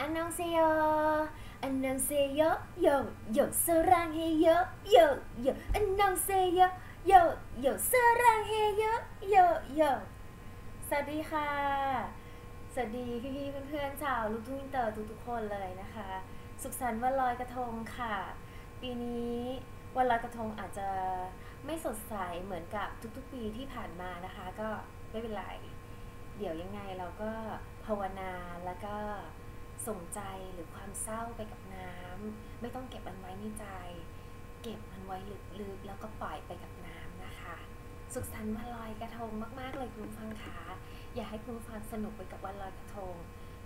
อันนองเซโยอันนองเซโยโยโยสรังเฮโยโยโยอันนองเซโยโยโยสรังเฮโยโยโยสวัสดีค่ะ สวัสดีพี่ๆเพื่อนๆชาวลูกทุ่งอินเตอร์ทุกๆคนเลยนะคะ สุขสันต์วันลอยกระทงค่ะ ปีนี้วันลอยกระทงอาจจะไม่สดใสเหมือนกับทุกๆปีที่ผ่านมานะคะ ก็ไม่เป็นไร เดี๋ยวยังไงเราก็ภาวนาแล้วก็ ส่งใจหรือความเศร้าไปกับน้ำไม่ต้องเก็บมันไว้ในใจ เก็บมันไว้ลึกๆแล้วก็ปล่อยไปกับน้ำนะคะ สุขสันต์วันลอยกระทงมากๆเลยคุณฟังคะอยากให้คุณฟังสนุกไปกับวันลอยกระทง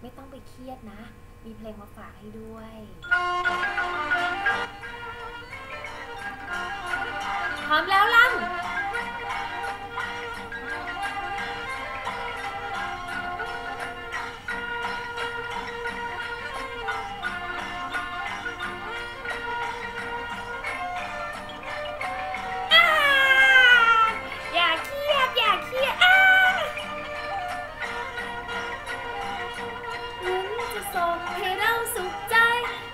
ไม่ต้องไปเครียดนะ มีเพลงมาฝากให้ด้วยพร้อมแล้วลัง ส่งให้เราสุขใจ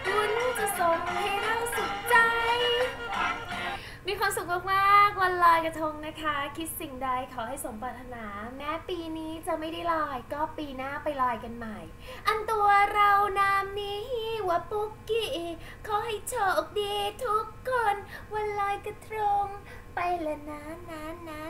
วุ้นจะส่งให้เราสุขใจ มีความสุขมากๆวันลอยกระทงนะคะ คิดสิ่งใดขอให้สมปรารถนา แม้ปีนี้จะไม่ได้ลอยก็ปีหน้าไปลอยกันใหม่ อันตัวเรานามนี้ว่าปุกกี้ขอให้โชคดีทุกคนวันลอยกระทง ไปละนะนะนะนะนะนะ